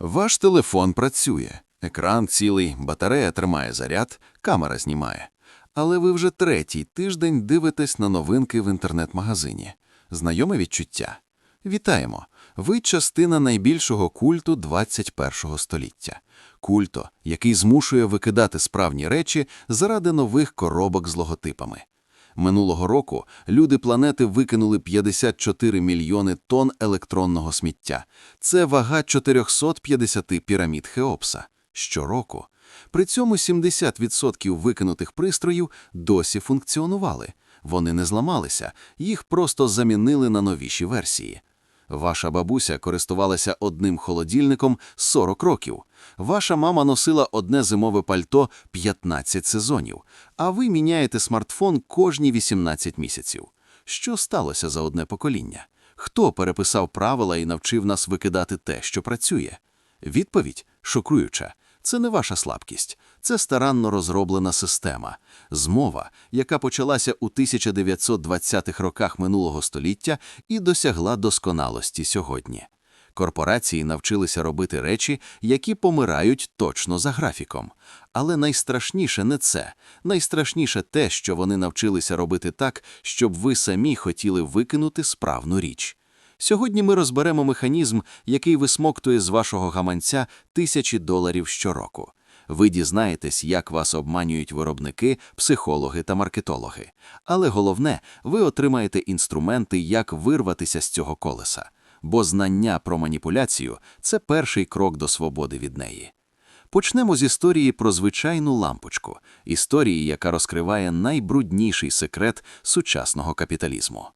Ваш телефон працює. Екран цілий, батарея тримає заряд, камера знімає. Але ви вже третій тиждень дивитесь на новинки в інтернет-магазині. Знайоме відчуття? Вітаємо! Ви частина найбільшого культу 21-го століття. Культо, який змушує викидати справні речі заради нових коробок з логотипами. Минулого року люди планети викинули 54 мільйони тонн електронного сміття. Це вага 450 пірамід Хеопса. Щороку. При цьому 70% викинутих пристроїв досі функціонували. Вони не зламалися, їх просто замінили на новіші версії. Ваша бабуся користувалася одним холодильником 40 років. Ваша мама носила одне зимове пальто 15 сезонів, а ви міняєте смартфон кожні 18 місяців. Що сталося за одне покоління? Хто переписав правила і навчив нас викидати те, що працює? Відповідь шокуюча. Це не ваша слабкість, це старанно розроблена система, змова, яка почалася у 1920-х роках минулого століття і досягла досконалості сьогодні. Корпорації навчилися робити речі, які помирають точно за графіком. Але найстрашніше не це. Найстрашніше те, що вони навчилися робити так, щоб ви самі хотіли викинути справну річ. Сьогодні ми розберемо механізм, який висмоктує з вашого гаманця тисячі доларів щороку. Ви дізнаєтесь, як вас обманюють виробники, психологи та маркетологи. Але головне, ви отримаєте інструменти, як вирватися з цього колеса. Бо знання про маніпуляцію це перший крок до свободи від неї. Почнемо з історії про звичайну лампочку, історії, яка розкриває найбрудніший секрет сучасного капіталізму.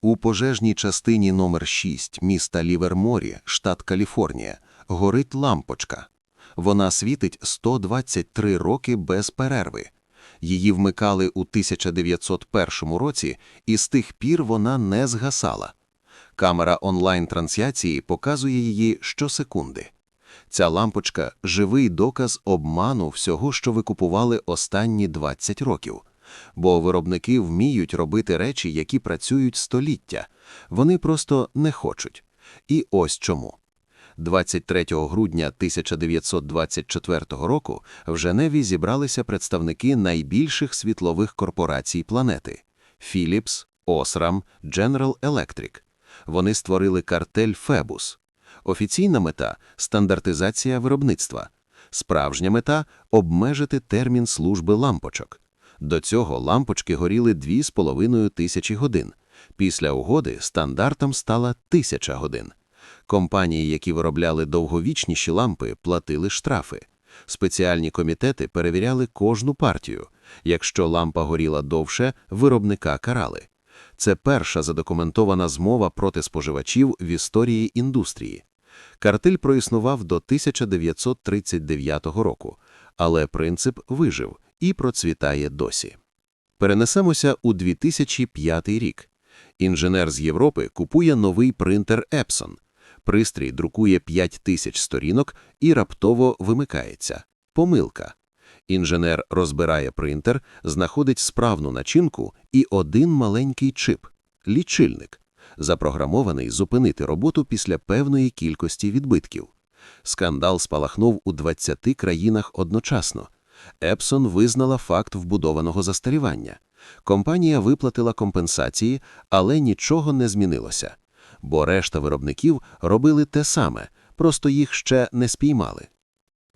У пожежній частині номер 6 міста Ліверморі, штат Каліфорнія, горить лампочка. Вона світить 123 роки без перерви. Її вмикали у 1901 році, і з тих пір вона не згасала. Камера онлайн-трансляції показує її щосекунди. Ця лампочка – живий доказ обману всього, що ви купували останні 20 років. Бо виробники вміють робити речі, які працюють століття. Вони просто не хочуть. І ось чому. 23 грудня 1924 року в Женеві зібралися представники найбільших світлових корпорацій планети – Philips, Osram, General Electric. Вони створили картель Фебус. Офіційна мета – стандартизація виробництва. Справжня мета – обмежити термін служби лампочок. До цього лампочки горіли 2,5 тисячі годин. Після угоди стандартом стала тисяча годин. Компанії, які виробляли довговічніші лампи, платили штрафи. Спеціальні комітети перевіряли кожну партію. Якщо лампа горіла довше, виробника карали. Це перша задокументована змова проти споживачів в історії індустрії. Картель проіснував до 1939 року, але принцип вижив і процвітає досі. Перенесемося у 2005 рік. Інженер з Європи купує новий принтер Epson. Пристрій друкує 5 тисяч сторінок і раптово вимикається. Помилка. Інженер розбирає принтер, знаходить справну начинку і один маленький чип – лічильник, запрограмований зупинити роботу після певної кількості відбитків. Скандал спалахнув у 20 країнах одночасно. Епсон визнала факт вбудованого застарівання. Компанія виплатила компенсації, але нічого не змінилося. Бо решта виробників робили те саме, просто їх ще не спіймали.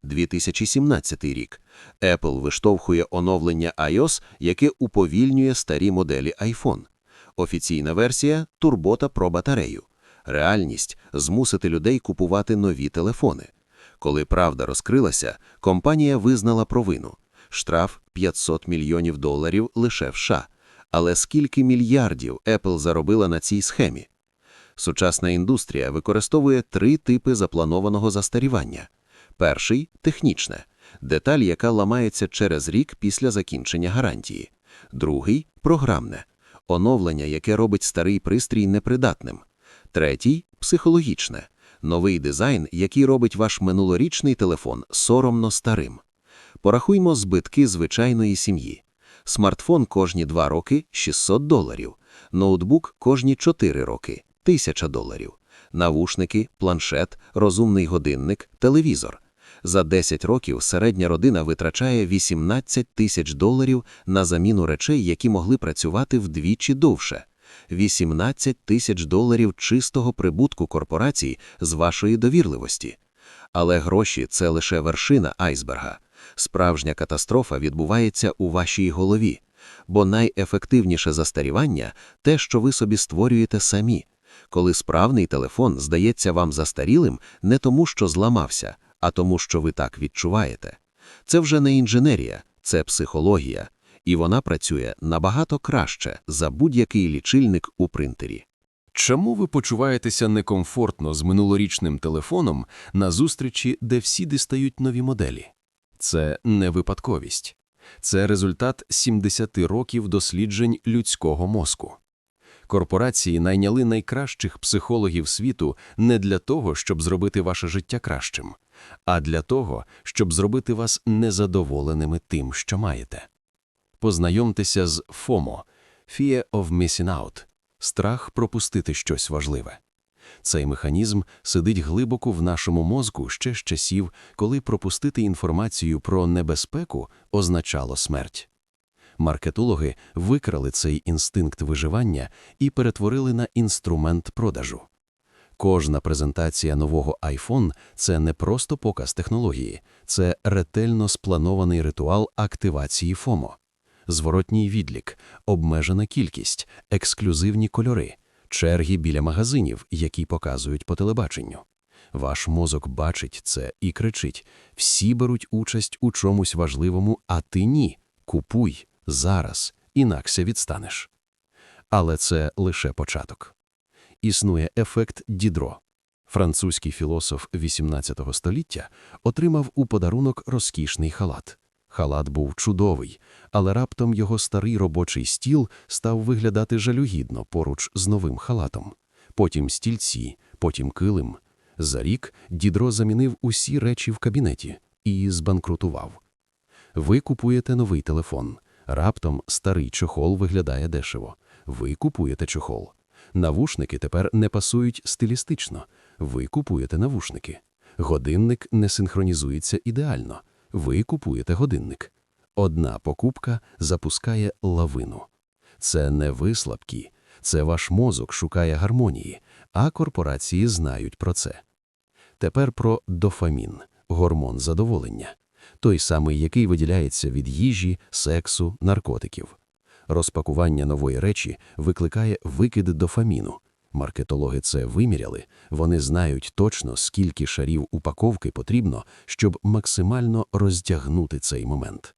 2017 рік. Apple виштовхує оновлення iOS, яке уповільнює старі моделі iPhone. Офіційна версія – турбота про батарею. Реальність – змусити людей купувати нові телефони. Коли правда розкрилася, компанія визнала провину. Штраф 500 мільйонів доларів лише в США. Але скільки мільярдів Apple заробила на цій схемі? Сучасна індустрія використовує три типи запланованого застарівання. Перший – технічне – деталь, яка ламається через рік після закінчення гарантії. Другий – програмне – оновлення, яке робить старий пристрій непридатним. Третій – психологічне – новий дизайн, який робить ваш минулорічний телефон соромно старим. Порахуймо збитки звичайної сім'ї. Смартфон кожні 2 роки – 600 доларів, ноутбук кожні 4 роки – 1000 доларів. навушники, планшет, розумний годинник, телевізор. За 10 років середня родина витрачає 18 тисяч доларів на заміну речей, які могли працювати вдвічі довше. 18 тисяч доларів чистого прибутку корпорацій з вашої довірливості. Але гроші – це лише вершина айсберга. Справжня катастрофа відбувається у вашій голові, бо найефективніше застарівання – те, що ви собі створюєте самі. Коли справний телефон здається вам застарілим не тому, що зламався, а тому, що ви так відчуваєте. Це вже не інженерія, це психологія, і вона працює набагато краще за будь-який лічильник у принтері. Чому ви почуваєтеся некомфортно з минулорічним телефоном на зустрічі, де всі дістають нові моделі? Це не випадковість. Це результат 70 років досліджень людського мозку. Корпорації найняли найкращих психологів світу не для того, щоб зробити ваше життя кращим, а для того, щоб зробити вас незадоволеними тим, що маєте. Познайомтеся з FOMO – Fear of Missing Out – страх пропустити щось важливе. Цей механізм сидить глибоко в нашому мозку ще з часів, коли пропустити інформацію про небезпеку означало смерть. Маркетологи викрали цей інстинкт виживання і перетворили на інструмент продажу. Кожна презентація нового iPhone – це не просто показ технології, це ретельно спланований ритуал активації FOMO. Зворотній відлік, обмежена кількість, ексклюзивні кольори, черги біля магазинів, які показують по телебаченню. Ваш мозок бачить це і кричить: всі беруть участь у чомусь важливому, а ти ні. Купуй зараз, інакше відстанеш. Але це лише початок. Існує ефект Дідро. Французький філософ XVIII століття отримав у подарунок розкішний халат. Халат був чудовий, але раптом його старий робочий стіл став виглядати жалюгідно поруч з новим халатом. Потім стільці, потім килим. За рік Дідро замінив усі речі в кабінеті і збанкрутував. Ви купуєте новий телефон. Раптом старий чохол виглядає дешево. Ви купуєте чохол. Навушники тепер не пасують стилістично. Ви купуєте навушники. Годинник не синхронізується ідеально. Ви купуєте годинник. Одна покупка запускає лавину. Це не ви слабкі, це ваш мозок шукає гармонії, а корпорації знають про це. Тепер про дофамін – гормон задоволення. Той самий, який виділяється від їжі, сексу, наркотиків. Розпакування нової речі викликає викид дофаміну. Маркетологи це виміряли, вони знають точно, скільки шарів упаковки потрібно, щоб максимально роздягнути цей момент.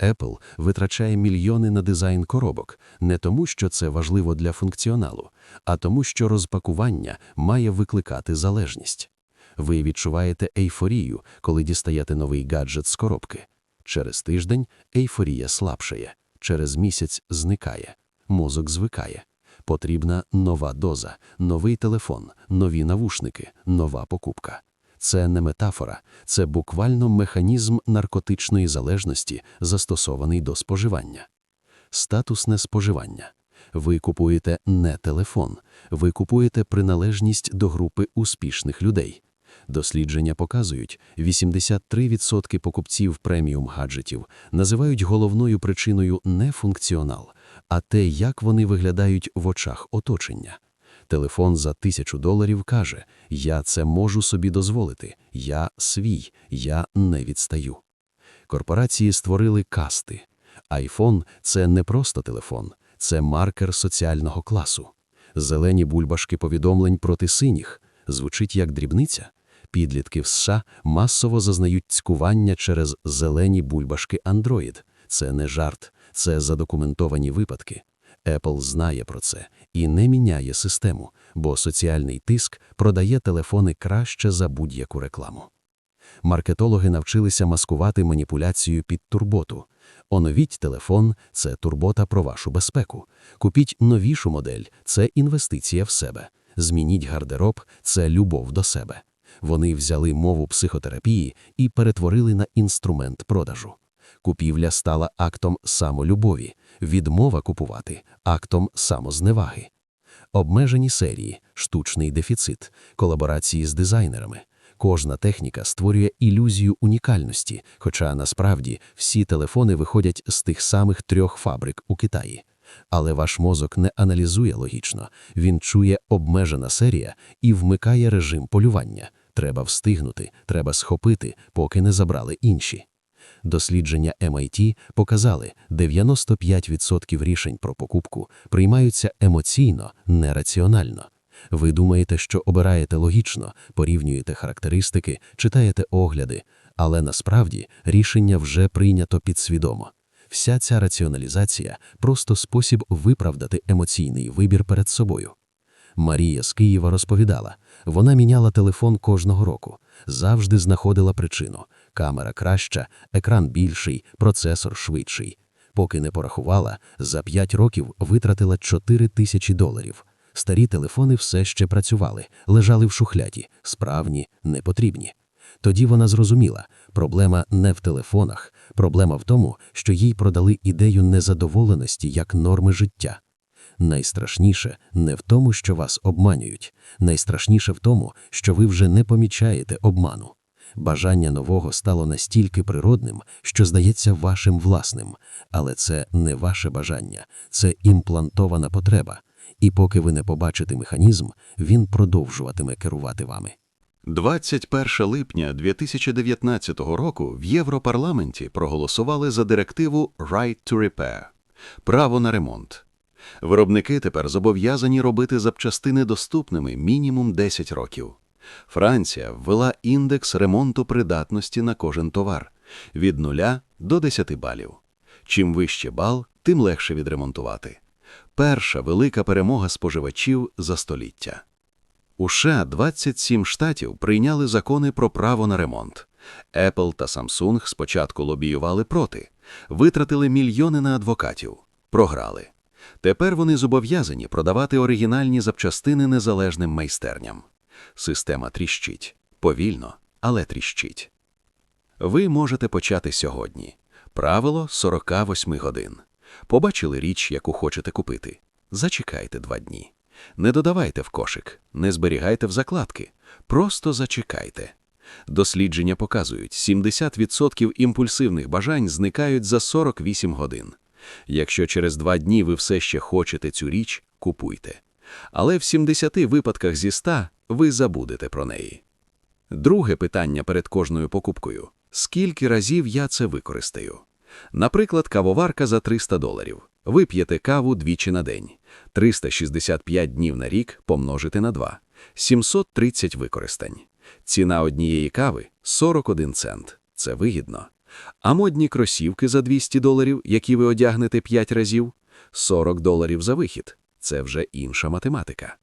Apple витрачає мільйони на дизайн коробок не тому, що це важливо для функціоналу, а тому, що розпакування має викликати залежність. Ви відчуваєте ейфорію, коли дістаєте новий гаджет з коробки. Через тиждень ейфорія слабшає, через місяць зникає, мозок звикає. Потрібна нова доза, новий телефон, нові навушники, нова покупка. Це не метафора, це буквально механізм наркотичної залежності, застосований до споживання. Статусне споживання. Ви купуєте не телефон, ви купуєте приналежність до групи успішних людей. Дослідження показують, 83% покупців преміум гаджетів називають головною причиною не функціонал, а те, як вони виглядають в очах оточення. Телефон за тисячу доларів каже: Я це можу собі дозволити, я свій, я не відстаю. Корпорації створили касти. Айфон це не просто телефон, це маркер соціального класу. Зелені бульбашки повідомлень проти синіх звучить як дрібниця. Підлітки в США масово зазнають цькування через зелені бульбашки Android. Це не жарт, це задокументовані випадки. Apple знає про це і не міняє систему, бо соціальний тиск продає телефони краще за будь-яку рекламу. Маркетологи навчилися маскувати маніпуляцію під турботу. Оновіть телефон – це турбота про вашу безпеку. Купіть новішу модель – це інвестиція в себе. Змініть гардероб – це любов до себе. Вони взяли мову психотерапії і перетворили на інструмент продажу. Купівля стала актом самолюбові, відмова купувати – актом самозневаги. Обмежені серії, штучний дефіцит, колаборації з дизайнерами. Кожна техніка створює ілюзію унікальності, хоча насправді всі телефони виходять з тих самих трьох фабрик у Китаї. Але ваш мозок не аналізує логічно, він чує обмежена серія і вмикає режим полювання. Треба встигнути, треба схопити, поки не забрали інші. Дослідження MIT показали, 95% рішень про покупку приймаються емоційно, нераціонально. Ви думаєте, що обираєте логічно, порівнюєте характеристики, читаєте огляди, але насправді рішення вже прийнято підсвідомо. Вся ця раціоналізація – просто спосіб виправдати емоційний вибір перед собою. Марія з Києва розповідала, вона міняла телефон кожного року, завжди знаходила причину. Камера краща, екран більший, процесор швидший. Поки не порахувала, за 5 років витратила 4 тисячі доларів. Старі телефони все ще працювали, лежали в шухляді, справні, непотрібні. Тоді вона зрозуміла, проблема не в телефонах, проблема в тому, що їй продали ідею незадоволеності як норми життя. Найстрашніше не в тому, що вас обманюють, найстрашніше в тому, що ви вже не помічаєте обману. Бажання нового стало настільки природним, що здається вашим власним, але це не ваше бажання, це імплантована потреба. І поки ви не побачите механізм, він продовжуватиме керувати вами. 21 липня 2019 року в Європарламенті проголосували за директиву Right to Repair – право на ремонт. Виробники тепер зобов'язані робити запчастини доступними мінімум 10 років. Франція ввела індекс ремонту придатності на кожен товар від 0 до 10 балів. Чим вище бал, тим легше відремонтувати. Перша велика перемога споживачів за століття. У США 27 штатів прийняли закони про право на ремонт. Apple та Samsung спочатку лобіювали проти, витратили мільйони на адвокатів, програли. Тепер вони зобов'язані продавати оригінальні запчастини незалежним майстерням. Система тріщить. Повільно, але тріщить. Ви можете почати сьогодні. Правило 48 годин. Побачили річ, яку хочете купити. Зачекайте два дні. Не додавайте в кошик, не зберігайте в закладки. Просто зачекайте. Дослідження показують, 70% імпульсивних бажань зникають за 48 годин. Якщо через два дні ви все ще хочете цю річ, купуйте. Але в 70 випадках зі 100 ви забудете про неї. Друге питання перед кожною покупкою – скільки разів я це використаю? Наприклад, кавоварка за 300 доларів. Ви п'єте каву двічі на день. 365 днів на рік помножити на 2. 730 використань. Ціна однієї кави – 41 цент. Це вигідно. А модні кросівки за 200 доларів, які ви одягнете 5 разів – 40 доларів за вихід. Це вже інша математика.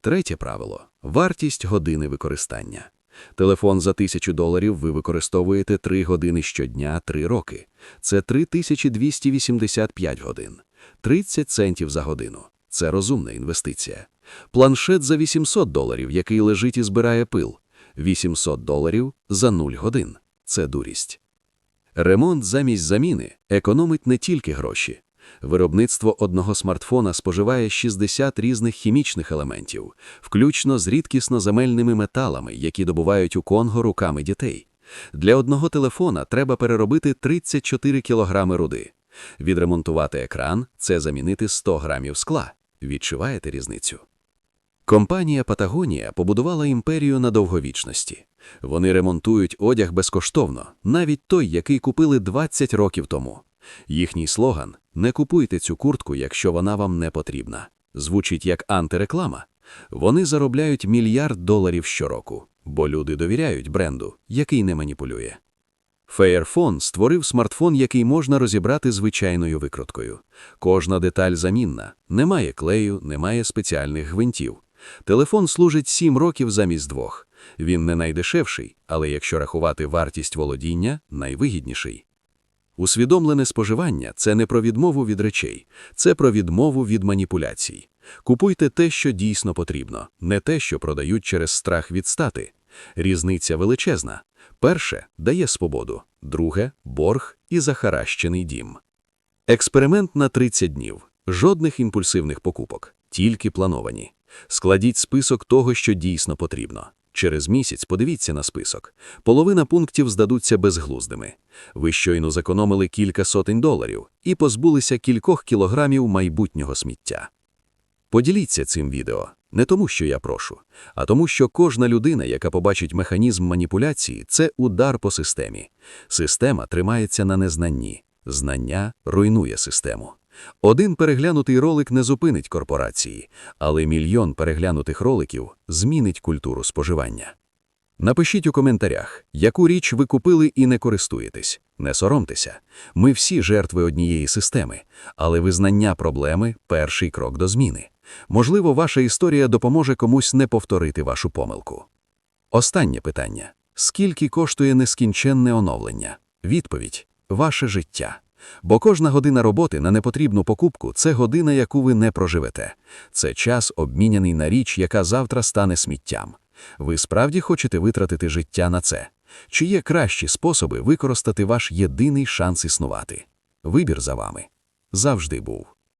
Третє правило – вартість години використання. Телефон за 1000 доларів ви використовуєте 3 години щодня 3 роки. Це 3285 годин. 30 центів за годину. Це розумна інвестиція. Планшет за 800 доларів, який лежить і збирає пил. 800 доларів за 0 годин. Це дурість. Ремонт замість заміни економить не тільки гроші. Виробництво одного смартфона споживає 60 різних хімічних елементів, включно з рідкісно-земельними металами, які добувають у Конго руками дітей. Для одного телефона треба переробити 34 кілограми руди. Відремонтувати екран – це замінити 100 грамів скла. Відчуваєте різницю? Компанія Патагонія побудувала імперію на довговічності. Вони ремонтують одяг безкоштовно, навіть той, який купили 20 років тому. Їхній слоган «Не купуйте цю куртку, якщо вона вам не потрібна» звучить як антиреклама. Вони заробляють мільярд доларів щороку, бо люди довіряють бренду, який не маніпулює. Fairphone створив смартфон, який можна розібрати звичайною викруткою. Кожна деталь замінна, немає клею, немає спеціальних гвинтів. Телефон служить 7 років замість двох. Він не найдешевший, але якщо рахувати вартість володіння, найвигідніший. Усвідомлене споживання – це не про відмову від речей, це про відмову від маніпуляцій. Купуйте те, що дійсно потрібно, не те, що продають через страх відстати. Різниця величезна. Перше – дає свободу, друге – борг і захаращений дім. Експеримент на 30 днів. Жодних імпульсивних покупок. тільки плановані. Складіть список того, що дійсно потрібно. Через місяць подивіться на список. Половина пунктів здадуться безглуздими. Ви щойно зекономили кілька сотень доларів і позбулися кількох кілограмів майбутнього сміття. Поділіться цим відео не тому, що я прошу, а тому, що кожна людина, яка побачить механізм маніпуляції, це удар по системі. Система тримається на незнанні. Знання руйнує систему. Один переглянутий ролик не зупинить корпорації, але мільйон переглянутих роликів змінить культуру споживання. Напишіть у коментарях, яку річ ви купили і не користуєтесь. Не соромтеся. Ми всі жертви однієї системи, але визнання проблеми – перший крок до зміни. Можливо, ваша історія допоможе комусь не повторити вашу помилку. Останнє питання. Скільки коштує нескінченне оновлення? Відповідь – ваше життя. Бо кожна година роботи на непотрібну покупку – це година, яку ви не проживете. Це час, обміняний на річ, яка завтра стане сміттям. Ви справді хочете витратити життя на це? Чи є кращі способи використати ваш єдиний шанс існувати? Вибір за вами. Завжди був.